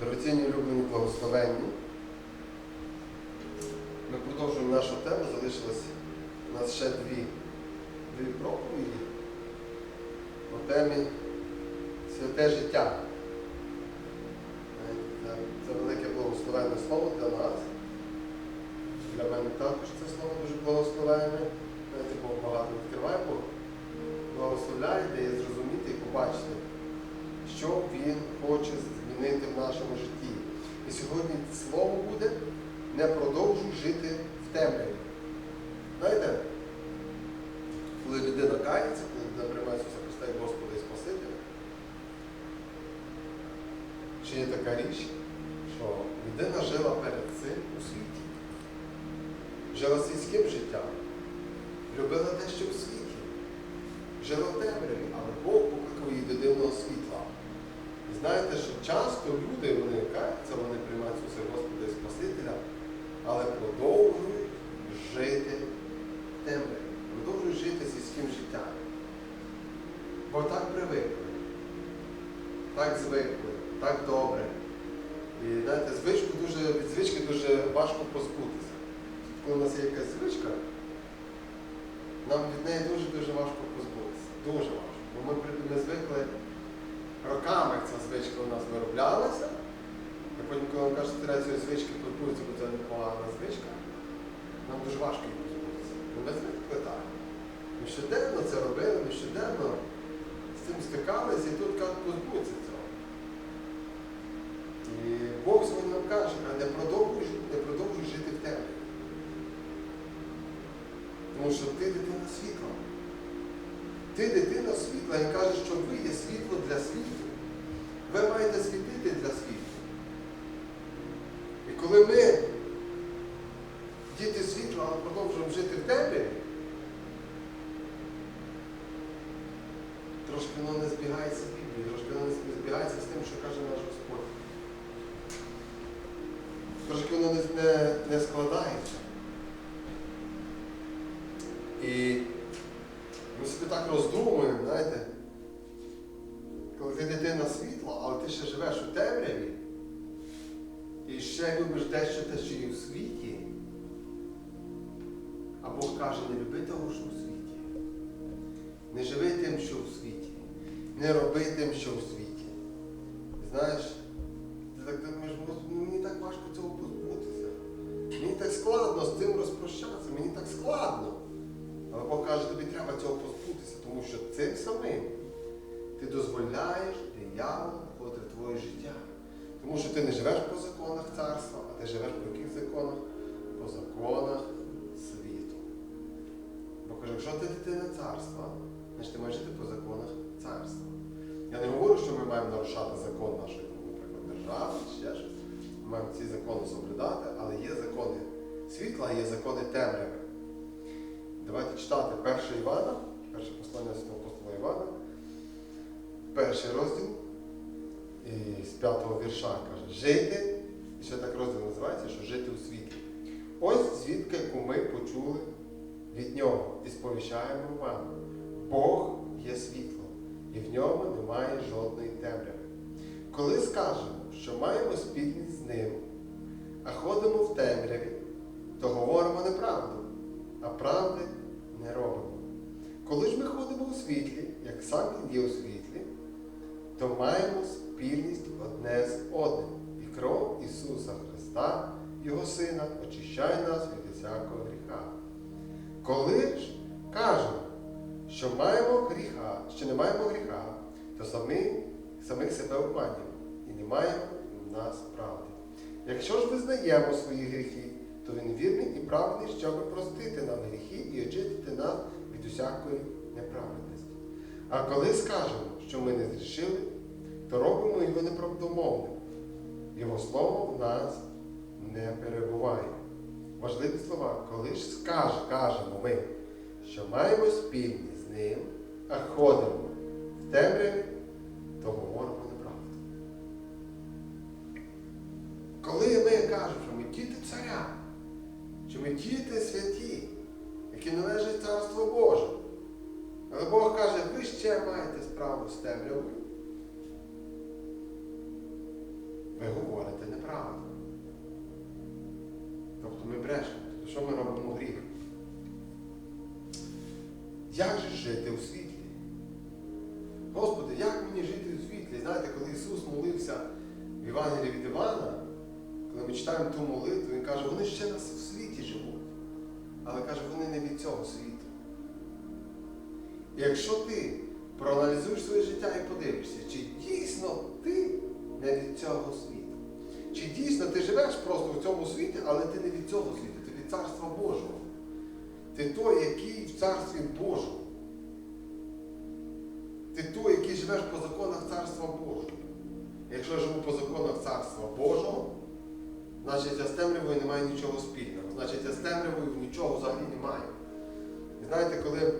Дорогоцінні улюблені благословенні. Ми продовжуємо нашу тему, залишилось у нас ще дві, дві проповіді по темі святе життя. Це, велике благословенне слово для нас. Для мене також це слово дуже благословенне. Знаєте, Бог багато відкриває, Бог благословляє, дає зрозуміти і побачити, що Він хоче змінити в нашому житті. І сьогодні слово буде не продовжуй жити в темряві. Знаєте, коли людина кається, коли людина приймає Ісуса Христа як Господа і Спасителя, ще є така річ, що людина жила перед цим у світі. Жила світським життям, любила те, що в світі, жила в темряві, але Бог покликав її до дивного світла. Знаєте, що часто люди вони каються, вони приймають Ісуса Господа і Спасителя, але продовжують жити темряві, продовжують жити сільським життям. Бо так привикли, так звикли, так добре. І знаєте, звичку дуже, від звички дуже важко позбутися. Коли у нас є якась звичка, нам від неї дуже-дуже важко позбутися. Дуже важко. Бо ми, ми звикли роками ця звичка у нас вироблялася. І потім, коли нам кажуть, що цієї звички позбутися, бо це непогана звичка, нам дуже важко її позбутися. Ми звикли так. Ми щоденно це робили, ми щоденно з цим стикалися і тут як позбутися цього. І Бог сьогодні нам каже, а не продовжуй, не продовжуй жити в темряві. Тому що ти дитина світла. Ти дитина світла і кажеш, що ви є світло для світу. Ви маєте світити для світу. І коли ми, діти світла, але продовжуємо жити в темряві, трошки воно не збігається з Біблією, трошки воно не збігається з тим, що каже наш Господь. Трошки воно не, не, не складається. Ти ще живеш у темряві, і ще любиш дещо те, що є в світі, а Бог каже, не люби того, що у світі. Не живи тим, що в світі. Не роби тим, що в світі. Знаєш, соблюдати, але є закони світла, є закони темряви. Давайте читати 1 Івана, перше послання святого апостола Івана, перший розділ і з п'ятого вірша каже, жити, і ще так розділ називається, що жити у світі. Ось звідки ми почули від нього і сповіщаємо вам. Бог є світло, і в ньому немає жодної темряви. Коли скажемо, що маємо спільність з ним, а ходимо в темряві, то говоримо неправду, а правди не робимо. Коли ж ми ходимо у світлі, як сам він є у світлі, то маємо спільність одне з одним. І кров Ісуса Христа, Його Сина, очищає нас від усякого гріха. Коли ж кажемо, що маємо гріха, що не маємо гріха, то самі, самих себе обманюємо і не маємо в нас правди. Якщо ж визнаємо свої гріхи, то він вірний і праведний, щоб простити нам гріхи і очистити нас від усякої неправедності. А коли скажемо, що ми не зрішили, то робимо його неправдомовним. Його слово в нас не перебуває. Важливі слова, коли ж скаже, кажемо ми, що маємо спільність з ним, а ходимо в темряві, то говоримо коли ми кажемо, що ми діти царя, що ми діти святі, які належать Царству Боже, але Бог каже, ви ще маєте справу з темрявою. Ви говорите неправду. Тобто ми брешемо, тобто що ми робимо гріх? Як же жити у світлі? Господи, як мені жити у світлі? Знаєте, коли Ісус молився в Євангелії від Івана, коли ми читаємо ту молитву, Він каже, вони ще нас в світі живуть. Але каже, вони не від цього світу. І якщо ти проаналізуєш своє життя і подивишся, чи дійсно ти не від цього світу, чи дійсно ти живеш просто в цьому світі, але ти не від цього світу, ти від Царства Божого. Ти той, який в Царстві Божому. Ти той, який живеш по законах Царства Божого. Якщо я живу по законах Царства Божого, значить я з темрявою не маю нічого спільного. Значить, я з темрявою нічого взагалі не маю. І знаєте, коли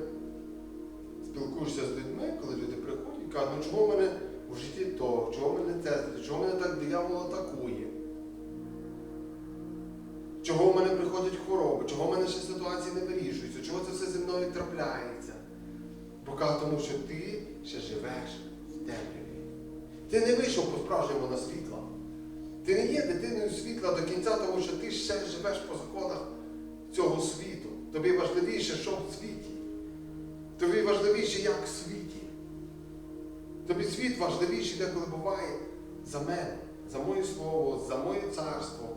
спілкуєшся з людьми, коли люди приходять і кажуть, ну чого в мене в житті то, чого мене це, чого мене так диявол атакує? Чого в мене приходять хвороби, чого в мене ще ситуації не вирішуються, чого це все зі мною трапляється? Бо каже, тому що ти ще живеш в темряві. Ти не вийшов по-справжньому на світло. Ти не є дитиною світла до кінця, тому що ти ще живеш по законах цього світу. Тобі важливіше, що в світі. Тобі важливіше, як в світі. Тобі світ важливіший, деколи буває за мене, за моє слово, за моє царство.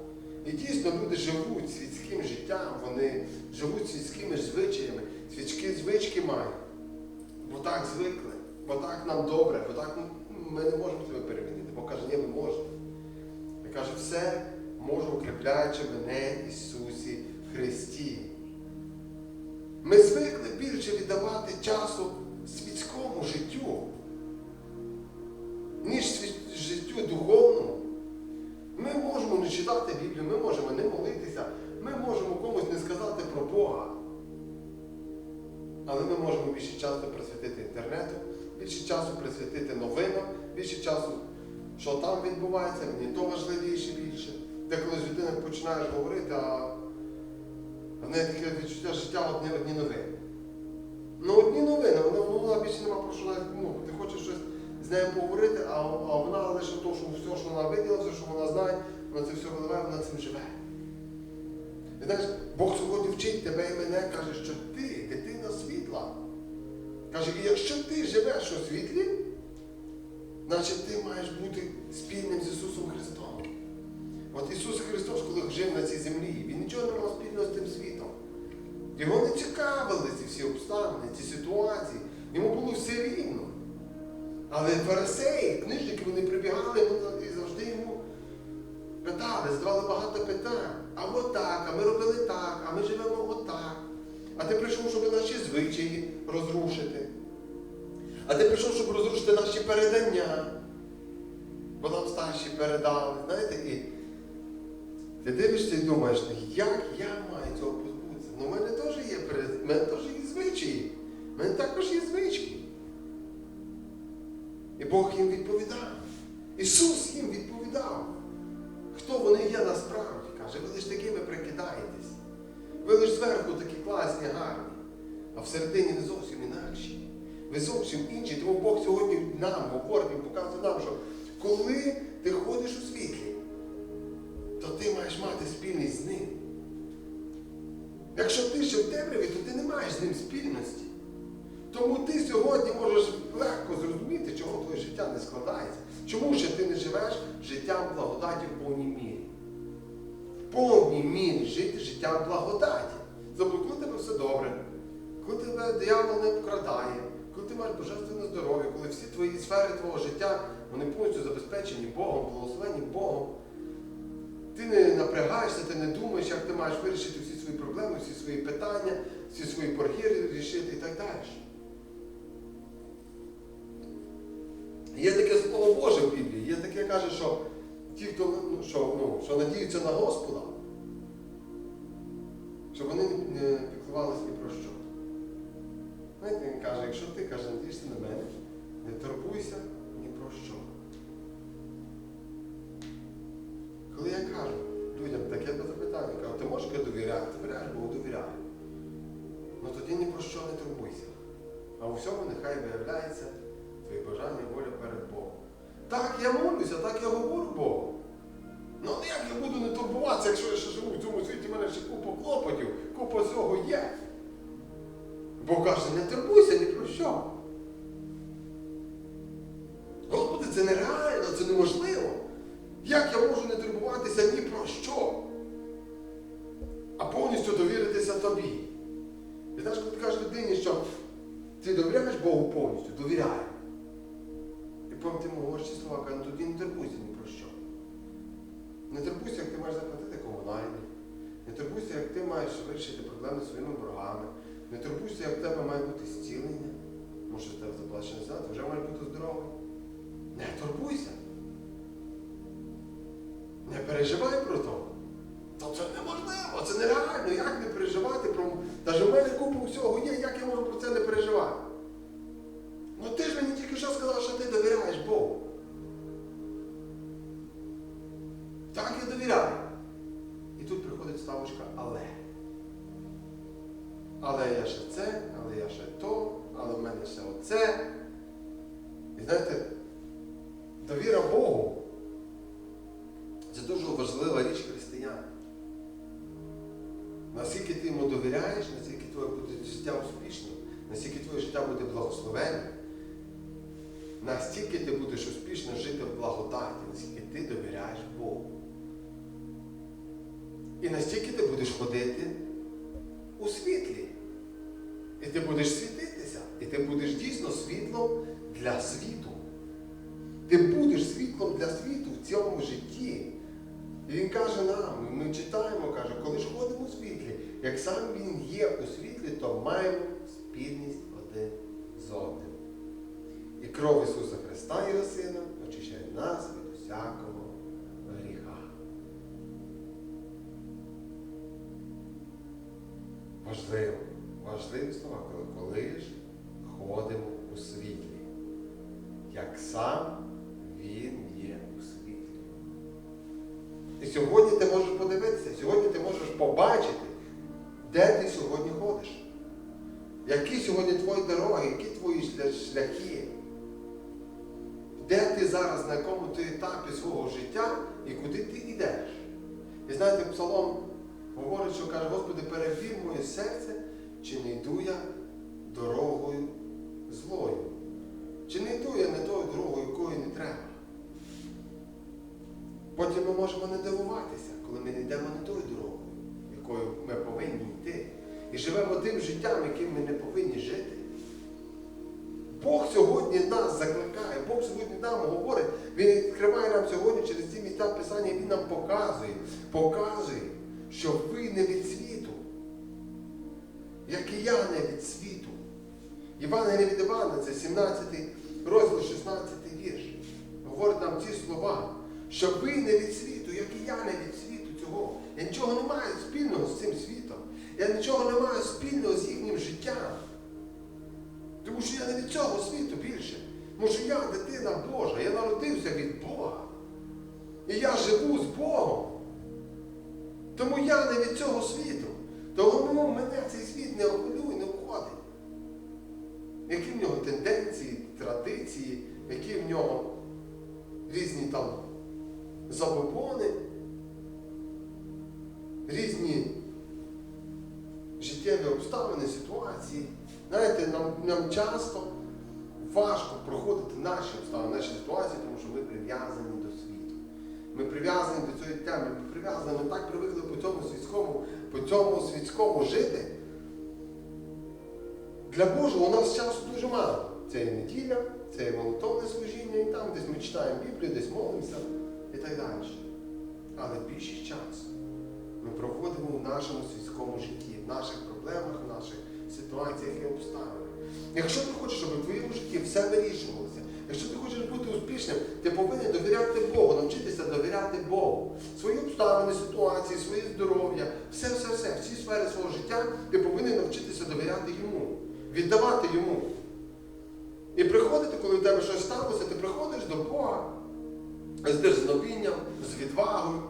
І дійсно люди живуть світським життям, вони живуть світськими звичаями, світські звички мають. Бо так звикли, бо так нам добре, бо так ми не можемо себе перемінити. Бо каже, ні, ви можете. Каже, все можу укріпляючи мене Ісусі Христі. Ми звикли більше віддавати часу світському життю, ніж життю духовному. Ми можемо не читати Біблію, ми можемо не молитися, ми можемо комусь не сказати про Бога. Але ми можемо більше часу присвятити інтернету, більше часу присвятити новинам, більше часу, що там відбувається, мені то важливіше більше. Деколи з людиною починаєш говорити, а в неї таке відчуття життя одні, одні новини. Ну, одні новини, вона, ну, вона більше нема про що навіть, ну, ти хочеш щось з нею поговорити, а, а вона лише то, що все, що вона виділа, все, що вона знає, вона це все виливає, вона цим живе. І знаєш, Бог сьогодні вчить тебе і мене, каже, що ти дитина світла. Каже, якщо ти живеш у світлі, значить ти маєш бути спільним з Ісусом Христом. От Ісус Христос, коли жив на цій землі, Він нічого не мав спільного з тим світом. Його не цікавили ці всі обставини, ці ситуації. Йому було все рівно. Але фарисеї, книжники, вони прибігали і завжди йому питали, задавали багато питань. А от так, а ми робили так, а ми живемо отак. А ти прийшов, щоб наші звичаї розрушити. А ти прийшов, щоб розрушити наші передання. Бо нам старші передали. Знаєте, і ти дивишся і думаєш, «Ну, як я маю цього позбутися? Ну, в мене теж є в мене теж є звичаї. В мене також є звички. І Бог їм відповідав. Ісус їм відповідав. Хто вони є насправді? Каже, ви лише такими прикидаєтесь. Ви лише зверху такі класні, гарні, а всередині не зовсім інакші. Ви зовсім інші. Тому Бог сьогодні нам говорить і показує нам, що коли ти ходиш у світлі, то ти маєш мати спільність з ним. Якщо ти ще в темряві, то ти не маєш з ним спільності. Тому ти сьогодні можеш легко зрозуміти, чому твоє життя не складається. Чому ще ти не живеш життям благодаті в повній мірі? В повній мірі жити життям благодаті. Коли тебе все добре, коли тебе диявол не покрадає, коли ти маєш божественне здоров'я, коли всі твої сфери твого життя вони повністю забезпечені Богом, благословені Богом. Ти не напрягаєшся, ти не думаєш, як ти маєш вирішити всі свої проблеми, всі свої питання, всі свої борги рішити і так далі. Є таке слово Боже в Біблії, є таке каже, що ті, хто ну, що, ну, що надіються на Господа, щоб вони не піклувалися ні про що. Знаєте, він каже, якщо ти каже, надієшся на мене, не турбуйся ні про що. Коли я кажу людям таке запитання, кажу, ти можеш я довіряти? Довіряєш, Богу довіряю. Ну тоді ні про що не турбуйся. А у всьому нехай виявляється твої бажання і воля перед Богом. Так, я молюся, так я говорю Богу. Ну як я буду не турбуватися, якщо я ще живу в цьому світі, в мене ще купа клопотів, купа всього є. Бо каже, не турбуйся ні про що. Господи, це нереально, це неможливо. Як я можу не турбуватися ні про що? А повністю довіритися тобі. І знаєш, коли ти кажеш людині, що ти довіряєш Богу повністю, довіряю. І ти говориш ці слова, каже, ну тоді не турбуйся ні про що. Не турбуйся, як ти маєш заплатити комунальні. Не турбуйся, як ти маєш вирішити проблеми своїми боргами. Не турбуйся, як в тебе має бути зцілення. Може, в тебе заплачений зад, вже має бути здоровий. Не турбуйся. Не переживай про то. То це неможливо, це нереально. Як не переживати про. Навіть у мене купа всього є, І настільки ти будеш ходити у світлі. І ти будеш світитися, і ти будеш дійсно світлом для світу. Ти будеш світлом для світу в цьому житті. І він каже нам, ми читаємо, каже, коли ж ходимо у світлі, як сам він є у світлі, то маємо спільність один з одним. І кров Ісуса Христа, Його Сина, очищає нас від усякого Важливо, важливі слова, коли, ж ходимо у світлі, як сам Він є у світлі. І сьогодні ти можеш подивитися, сьогодні ти можеш побачити, де ти сьогодні ходиш. Які сьогодні твої дороги, які твої шляхи. Де ти зараз, на якому ти етапі свого життя і куди ти йдеш. І знаєте, Псалом говорить, що каже, Господи, перевір моє серце, чи не йду я дорогою злою. Чи не йду я не тою дорогою, якою не треба. Потім ми можемо не дивуватися, коли ми не йдемо не тою дорогою, якою ми повинні йти. І живемо тим життям, яким ми не повинні жити. Бог сьогодні нас закликає, Бог сьогодні нам говорить, Він відкриває нам сьогодні через ці місця Писання, Він нам показує, показує, що ви не від світу, як і я не від світу. Івана від Івана, це 17 розділ, 16 вірш. Говорить нам ці слова, що ви не від світу, як і я не від світу цього. Я нічого не маю спільного з цим світом. Я нічого не маю спільного з їхнім життям. Тому що я не від цього світу більше. Тому я дитина Божа, я народився від Бога. І я живу з Богом. Тому я не від цього світу. Тому мене цей світ не оголює, не входить. Які в нього тенденції, традиції, які в нього різні там забобони, різні життєві обставини, ситуації. Знаєте, нам, нам часто важко проходити наші обставини, наші ситуації, тому що ми прив'язані. Ми прив'язані до цієї теми, ми прив'язані, ми так привикли по цьому світському, по цьому світському жити. Для Божого у нас часу дуже мало. Це і неділя, це і молитовне служіння, і там десь ми читаємо Біблію, десь молимося і так далі. Але більшість часу ми проводимо в нашому світському житті, в наших проблемах, в наших ситуаціях і обставинах. Якщо ти хочеш, щоб в твоєму житті все вирішувалося, якщо ти хочеш бути успішним, ти повинен довіряти Богу, навчитися довіряти Богу. Свої обставини, ситуації, своє здоров'я, все, все, все, всі сфери свого життя ти повинен навчитися довіряти йому, віддавати йому. І приходити, коли в тебе щось сталося, ти приходиш до Бога з дерзновінням, з відвагою,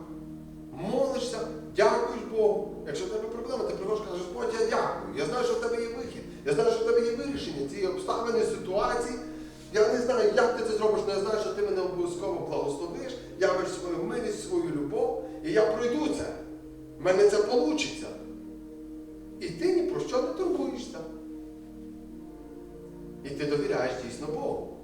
молишся, дякуєш Богу. Якщо в тебе проблема, ти приходиш і кажеш, Господь, я дякую. Я знаю, що в тебе є вихід. Я знаю, що в тебе є вирішення цієї обставини, ситуації. Я не знаю, як ти це зробиш, але я знаю, що ти мене обов'язково благословиш, явиш свою милість, свою любов, і я пройду це. в мене це вийде. І ти ні про що не турбуєшся. І ти довіряєш дійсно Богу.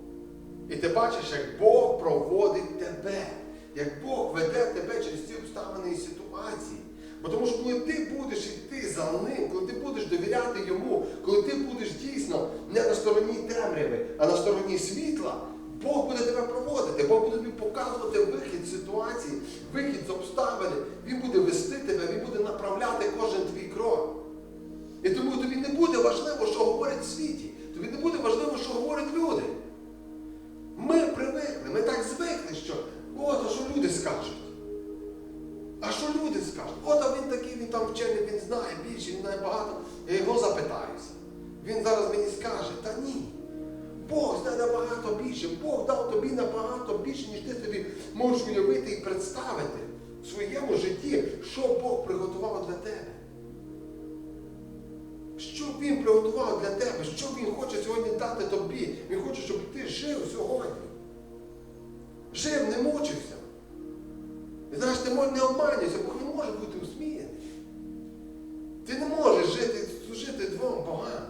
І ти бачиш, як Бог проводить тебе, як Бог веде тебе через ці обставини і ситуації. Бо тому що коли ти будеш йти за ним, коли ти будеш довіряти йому, коли ти будеш дійсно не на стороні темряви, а на стороні світла, Бог буде тебе проводити, Бог буде тобі показувати вихід з ситуації, вихід з обставини. Він буде вести тебе, він буде направляти кожен твій крок. І тому тобі не буде важливо, що говорять в світі. Тобі не буде важливо, що говорять люди. Ми привикли, ми так звикли, що от, а що люди скажуть. Люди скажуть? От він такий, він там вчений, він знає більше, він знає багато. Я його запитаюся. Він зараз мені скаже, та ні. Бог знає набагато більше. Бог дав тобі набагато більше, ніж ти собі можеш уявити і представити в своєму житті, що Бог приготував для тебе. Що він приготував для тебе, що він хоче сьогодні дати тобі. Він хоче, щоб ти жив сьогодні. Жив, не мучився. І знаєш, ти не обманюйся, не може бути усміяний. Ти не можеш жити, служити двом богам.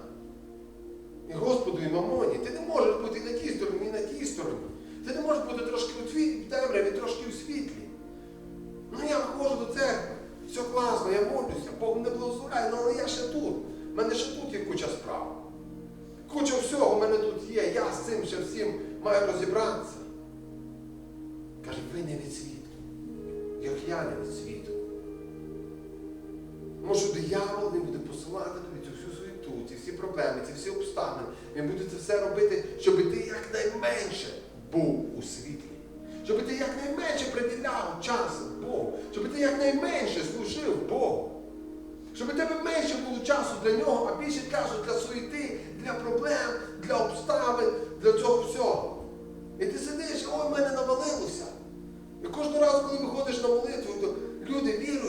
І Господу, і мамоні. Ти не можеш бути і на тій стороні, і на тій стороні. Ти не можеш бути трошки у темряві, трошки у світлі. Ну я ходжу до церкви, все класно, я молюся, Бог мене благословляє, ну але я ще тут. У мене ще тут є куча справ. Куча всього в мене тут є. Я з цим ще всім маю розібратися. Каже, ви не від світу, як я не від світу. Він буде це все робити, щоб ти якнайменше був у світлі. Щоб ти якнайменше приділяв час Богу, щоб ти якнайменше служив Богу. Щоб у тебе менше було часу для нього, а більше часу для суєти, для проблем, для обставин, для цього всього. І ти сидиш, ой, в мене навалилося. І кожного разу, коли виходиш на молитву, то люди віруючі,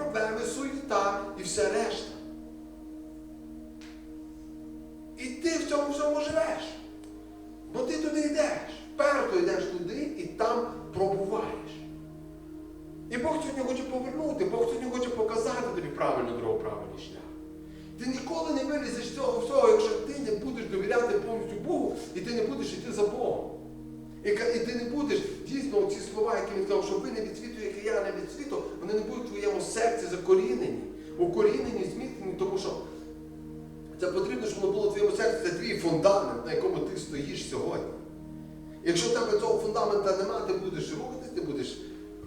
проблеми, суєта і все решта. І ти в цьому всьому живеш. Бо ти туди йдеш. Перто йдеш туди і там пробуваєш. І Бог сьогодні хоче повернути, Бог сьогодні хоче показати тобі правильну дорогу, правильний шлях. Ти ніколи не вилізеш з цього всього, якщо ти не будеш довіряти повністю Богу і ти не будеш йти за Богом. І, ти не будеш дійсно ці слова, які він сказав, що ви не від як і я не від світу, вони не будуть в твоєму серці закорінені, укорінені, зміцнені, тому що це потрібно, щоб воно було в твоєму серці, це твій фундамент, на якому ти стоїш сьогодні. Якщо в тебе цього фундамента немає, ти будеш рухатись, ти будеш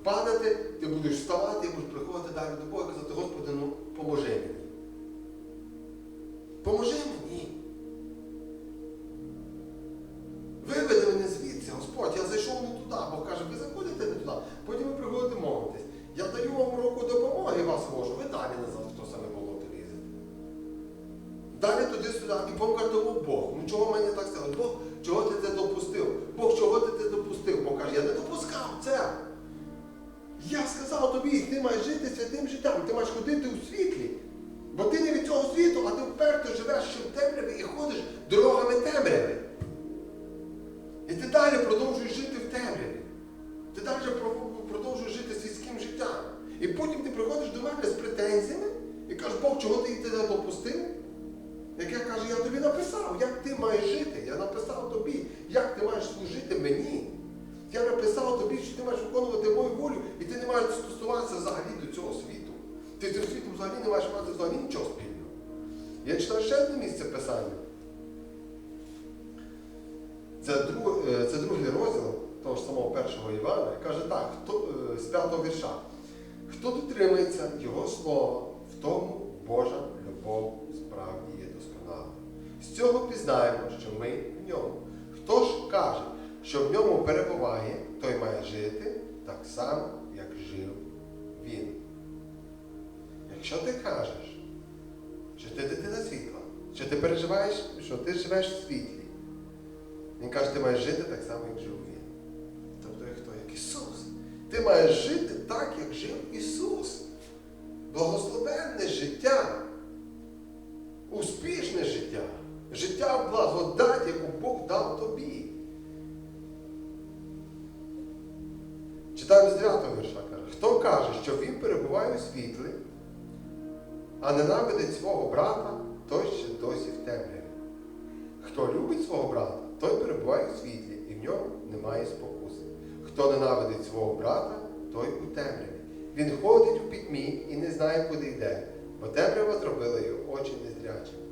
падати, ти будеш вставати, і будеш приходити далі до Бога і казати, Господи, ну поможи мені. Поможи мені. Туди-сюди, і «О, Бог, ну чого мені так сказали? Бог, мені. Я написав тобі, що ти маєш виконувати мою волю, і ти не маєш стосуватися взагалі до цього світу. Ти з цим світом взагалі не маєш мати взагалі нічого спільного. Я читаю ще одне місце писання. Це, друг, е, це другий розділ того ж самого першого Івана, каже так, хто, е, з п'ятого вірша. Хто дотримується Його слова, в тому Божа любов справді є досконала. З цього пізнаємо, що ми в ньому. Хто ж каже, що в ньому перебуває, той має жити так само, як жив він. Якщо ти кажеш, що ти дитина світла, що ти переживаєш, що ти живеш в світлі, він каже, ти маєш жити так само, як жив він. Тобто хто? Як Ісус. Ти маєш жити так, як каже, що він перебуває у світлі, а ненавидить свого брата, той ще досі в темряві. Хто любить свого брата, той перебуває у світлі, і в ньому немає спокуси. Хто ненавидить свого брата, той у темряві. Він ходить у пітьмі і не знає, куди йде, бо темрява зробила його очі незрячими.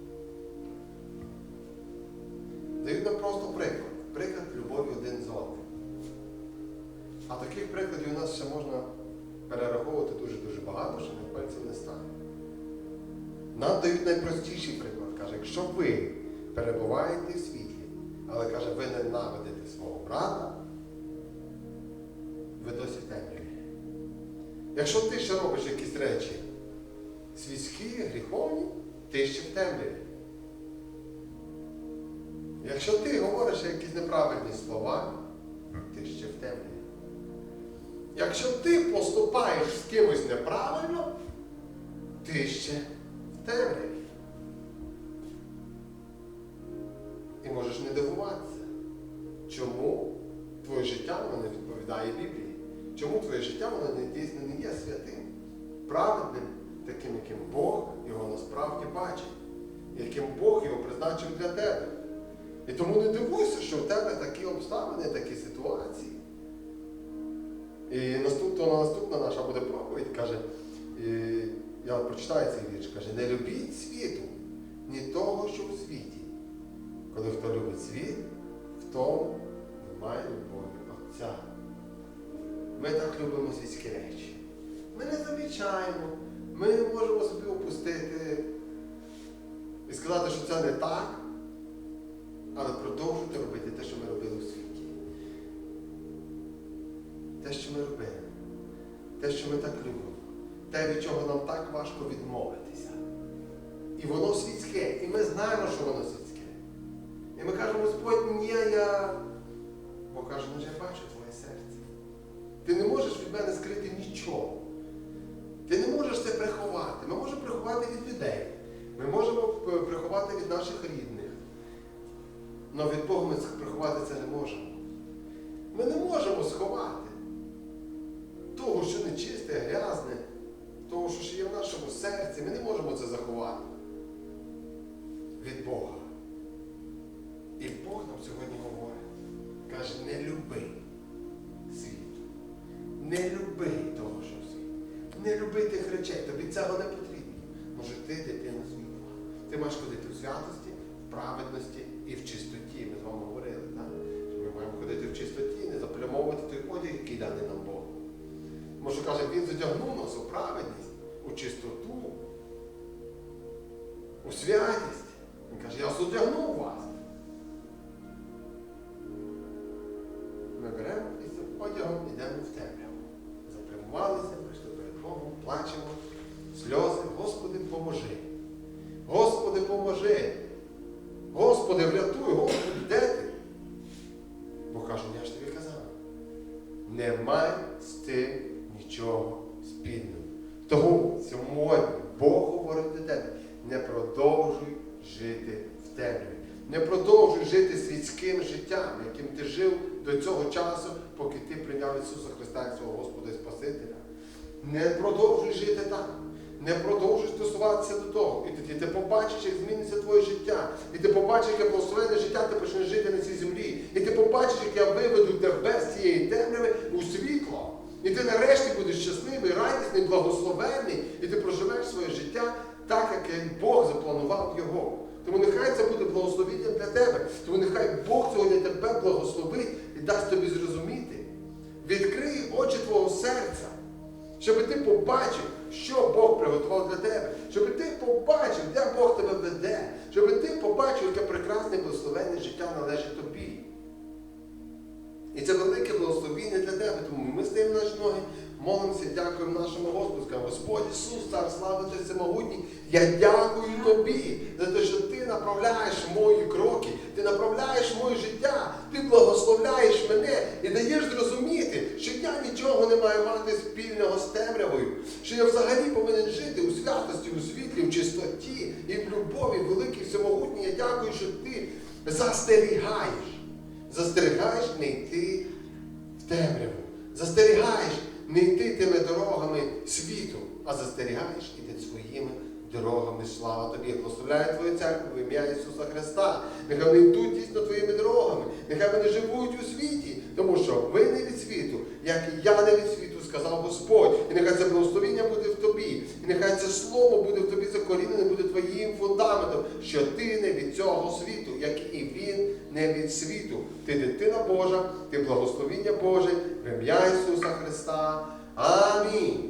Дають нам просто приклад. Приклад любові один з одним. А таких прикладів у нас ще можна перераховувати дуже-дуже багато, що не пальців не стане. Нам дають найпростіший приклад. Каже, якщо ви перебуваєте в світлі, але каже, ви ненавидите свого брата, ви досі темряві. Якщо ти ще робиш якісь речі світські, гріховні, ти ще в темряві. Якщо ти говориш якісь неправильні слова, ти ще в темряві. Якщо ти поступаєш з кимось неправильно, ти ще в темряві. І можеш не дивуватися, чому твоє життя воно не відповідає Біблії. Чому твоє життя воно не дійсно не є святим, праведним, таким, яким Бог його насправді бачить, яким Бог його призначив для тебе. І тому не дивуйся, що в тебе такі обставини, такі ситуації. І наступна, наступна наша буде проповідь, каже, я прочитаю цей вірш, каже, не любіть світу, ні того, що у світі. Коли хто любить світ, в тому немає любові Отця. Ми так любимо світські речі. Ми не замічаємо, ми можемо собі опустити і сказати, що це не так, але продовжувати робити те, що ми робили у світі. Те, що ми робили, те, що ми так любимо, те, від чого нам так важко відмовитися. І воно світське, і ми знаємо, що воно світське. І ми кажемо, Господь, ні, я. Бо каже, ну я бачу твоє серце. Ти не можеш від мене скрити нічого. Ти не можеш це приховати. Ми можемо приховати від людей. Ми можемо приховати від наших рідних. Але від Бога ми приховати це не можемо. Ми не можемо сховати того, що нечисте, грязне, того, що ще є в нашому серці. Ми не можемо це заховати від Бога. І Бог нам сьогодні говорить, каже, не люби світу. Не люби того, що в світі. Не люби тих речей, тобі цього не потрібно. Може, ти дитина світла. Ти маєш ходити в святості, в праведності і в чистоті. Ми з вами говорили, так? що ми маємо ходити в чистоті, не заплямовувати той одяг, який даний нам Бог. Може, каже, він задягнув нас у праведність, у чистоту, у святість. Він каже, я задягнув побачиш, яке благословенне життя ти почнеш жити на цій землі. І ти побачиш, як я виведу тебе з цієї темряви у світло. І ти нарешті будеш щасливий, радісний, благословенний, і ти проживеш своє життя так, як Бог запланував його. Тому нехай це буде благословінням для тебе. Тому нехай Бог сьогодні тебе благословить і дасть тобі зрозуміти, Відкрий очі твого серця. Щоб ти побачив, що Бог приготував для тебе, щоб ти побачив, де Бог тебе веде, щоб ти побачив, яке прекрасне благословенне життя належить тобі. І це велике благословіння для тебе. Тому ми стаємо наші ноги, молимося, дякуємо нашому Господу. Господь Ісус, Цар слави Ти всемогутній, я дякую тобі за те, що ти направляєш мої кроки, ти направляєш моє життя, ти благословляєш мене і даєш зрозуміти, що я нічого не маю мати спільного з темрявою, що я взагалі повинен жити у святості, у світлі, у чистоті і в любові, великій всемогутній. Я дякую, що ти застерігаєш застерігаєш не йти в темряву, застерігаєш не йти тими дорогами світу, а застерігаєш іти своїми дорогами. Слава тобі. Благословляю Твою церкву в ім'я Ісуса Христа. Нехай вони йдуть дійсно твоїми дорогами, нехай вони живуть у світі, тому що ви не від світу, як і я не від світу, сказав Господь. І нехай це благословіння буде в тобі, і нехай це слово буде в тобі закорінене, буде твоїм фундаментом, що ти не від цього світу, як і він не від світу. Ти дитина Божа, ти благословіння Боже, в ім'я Ісуса Христа. Амінь.